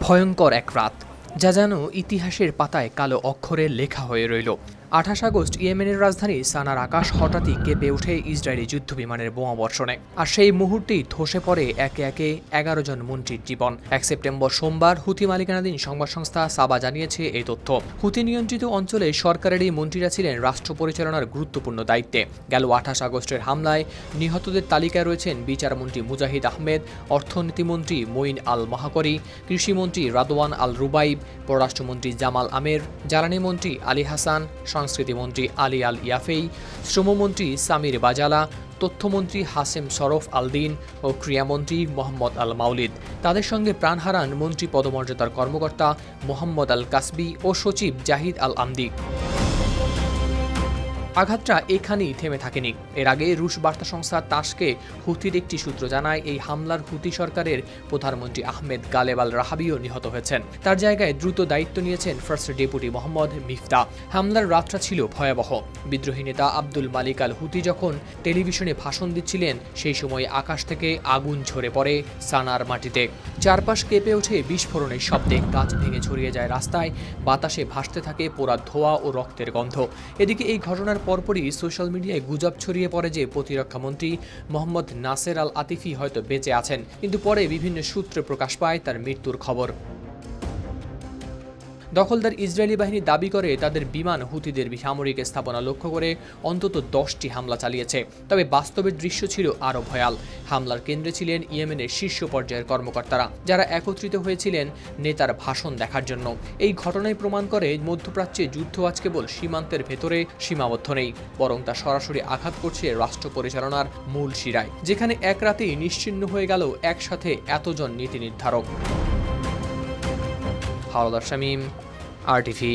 ভয়ঙ্কর এক রাত যা যেন ইতিহাসের পাতায় কালো অক্ষরে লেখা হয়ে রইল। আঠাশ আগস্ট ইয়েমেনের রাজধানী সানার আকাশ হঠাৎই কেঁপে ওঠে ইসরায়েলি যুদ্ধ বিমানের বোমা বর্ষণে। আর সেই মুহূর্তেই ধসে পড়ে একে একে এগারো জন মন্ত্রীর জীবন। এক সেপ্টেম্বর সোমবার হুতি মালিকানাধীন সংবাদ সংস্থা সাবা জানিয়েছে এই তথ্য। হুতি নিয়ন্ত্রিত অঞ্চলে সরকারের এই মন্ত্রীরা ছিলেন রাষ্ট্র পরিচালনার গুরুত্বপূর্ণ দায়িত্বে। গেল আঠাশ আগস্টের হামলায় নিহতদের তালিকায় রয়েছেন বিচারমন্ত্রী মুজাহিদ আহমেদ, অর্থনীতিমন্ত্রী মঈন আল মাহাকরি, কৃষিমন্ত্রী রাদওয়ান আল রুবাইব, পররাষ্ট্রমন্ত্রী জামাল আমের, জ্বালানি মন্ত্রী আলী হাসান সংস্কৃতিমন্ত্রী আলী আল ইয়াফেই শ্রমমন্ত্রী সামির বাজালা, তথ্যমন্ত্রী হাসেম সরফ আলদিন ও ক্রীড়ামন্ত্রী মোহাম্মদ আল মাউলিদ। তাদের সঙ্গে প্রাণ হারান মন্ত্রী পদমর্যাদার কর্মকর্তা মোহাম্মদ আল কাসবি ও সচিব জাহিদ আল আমদি আঘাতটা এখানেই থেমে থাকেনি। এর আগে রুশ বার্তা সংস্থা তাসকে হুতির একটি সূত্র জানায়, এই হামলার হুতি সরকারের প্রধানমন্ত্রী আহমেদ গালেব আল রাহাবিও নিহত হয়েছেন। তার জায়গায় দ্রুত দায়িত্ব নিয়েছেন ফার্স্ট ডেপুটি মোহাম্মদ মিফতা। হামলার রাতটা ছিল ভয়াবহ। বিদ্রোহী নেতা আব্দুল মালিক আল হুতি যখন টেলিভিশনে ভাষণ দিচ্ছিলেন, সেই সময় আকাশ থেকে আগুন ঝরে পড়ে সানার মাটিতে। চারপাশ কেঁপে ওঠে বিস্ফোরণের শব্দে। গাছ ভেঙে ছড়িয়ে যায় রাস্তায়, বাতাসে ভাসতে থাকে পোড়া ধোয়া ও রক্তের গন্ধ। এদিকে এই ঘটনার পরপরই সোশ্যাল মিডিয়ায় গুজব ছড়িয়ে পড়ে যে প্রতিরক্ষামন্ত্রী মোহাম্মদ নাসের আল আতিফি হয়তো বেঁচে আছেন, কিন্তু পরে বিভিন্ন সূত্রে প্রকাশ পায় তার মৃত্যুর খবর। দখলদার ইসরায়েলি বাহিনী দাবি করে তাদের বিমান হুতিদের সামরিক স্থাপনা লক্ষ্য করে অন্তত দশটি হামলা চালিয়েছে, তবে বাস্তবের দৃশ্য ছিল আরও ভয়াল। হামলার কেন্দ্রে ছিলেন ইয়েমেনের শীর্ষ পর্যায়ের কর্মকর্তারা, যারা একত্রিত হয়েছিলেন নেতার ভাষণ দেখার জন্য। এই ঘটনায় প্রমাণ করে মধ্যপ্রাচ্যে যুদ্ধ আজ কেবল সীমান্তের ভেতরে সীমাবদ্ধ নেই, বরং তা সরাসরি আঘাত করছে রাষ্ট্র পরিচালনার মূল শিরায়, যেখানে এক রাতেই নিশ্চিহ্ন হয়ে গেল একসাথে এতজন নীতি নির্ধারক। শামীম আর টিভি